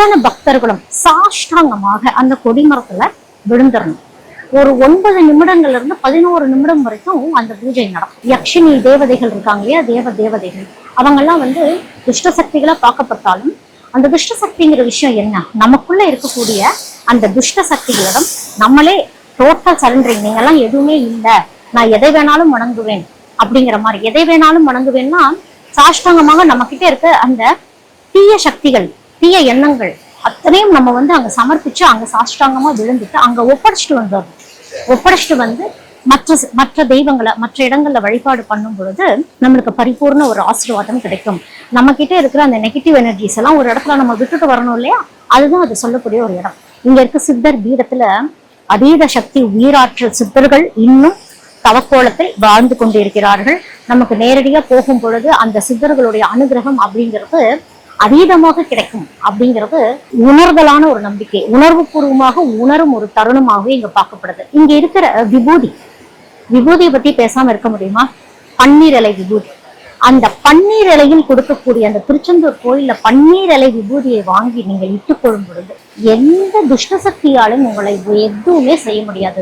அத்தனை பக்தர்களும் சாஷ்டாங்கமாக அந்த கொடிமரத்துல விழுந்துடணும். ஒரு ஒன்பது நிமிடங்கள்ல இருந்து பதினோரு நிமிடம் வரைக்கும் அந்த பூஜை நடக்கும். யக்ஷினி தேவதைகள் இருக்காங்க இல்லையா? தேவ தேவதைகள். அவங்கெல்லாம் வந்து துஷ்ட சக்திகளா பார்க்கப்பட்டாலும் அந்த துஷ்ட சக்திங்கிற விஷயம் என்ன? நமக்குள்ள இருக்கக்கூடிய அந்த துஷ்ட சக்திகளிடம் நம்மளே டோட்டல் சரண்டரிங் நீங்கெல்லாம் எதுவுமே இல்லை. நான் எதை வேணாலும் வணங்குவேன் அப்படிங்கிற மாதிரி. எதை வேணாலும் வணங்குவேன்னா சாஷ்டாங்கமாக நம்ம கிட்ட இருக்க அந்த தீய சக்திகள் தீய எண்ணங்கள் அத்தனையும் நம்ம வந்து அங்க சமர்ப்பிச்சு அங்க சாஷ்டாங்கமா விழுந்துட்டு அங்க ஒப்படைச்சிட்டு வந்துடணும் ஒப்படைச்சிட்டு வந்து மற்ற மற்ற தெய்வங்களை மற்ற இடங்கள்ல வழிபாடு பண்ணும் பொழுது நம்மளுக்கு பரிபூர்ண ஒரு ஆசீர்வாதம் கிடைக்கும். நம்ம கிட்ட இருக்கிற அந்த நெகட்டிவ் எனர்ஜிஸ் எல்லாம் ஒரு இடத்துல நம்ம விட்டுட்டு வரணும் இல்லையா? அதுதான் அது சொல்லக்கூடிய ஒரு இடம். இங்க இருக்க சித்தர் பீடத்துல அதீத சக்தி உயிராற்றல் சித்தர்கள் இன்னும் தவக்கோலத்தில் வாழ்ந்து கொண்டிருக்கிறார்கள். நமக்கு நேரடியா போகும் பொழுது அந்த சித்தர்களுடைய அனுகிரகம் அப்படிங்கிறது அதீதமாக கிடைக்கும் அப்படிங்கிறது உணர்தலான ஒரு நம்பிக்கை. உணர்வுபூர்வமாக உணரும் ஒரு தருணமாகவே இங்க பார்க்கப்படுது. இங்க இருக்கிற விபூதி. விபூதியை பத்தி பேசாம இருக்க முடியுமா? பன்னீர் இலை விபூதி. அந்த பன்னீர் இலையில் கொடுக்கக்கூடிய அந்த திருச்செந்தூர் கோயில்ல பன்னீர் இலை விபூதியை வாங்கி நீங்கள் இட்டுக்கொள்ளும் பொழுது எந்த துஷ்ட சக்தியாலும் உங்களை எதுவுமே செய்ய முடியாது.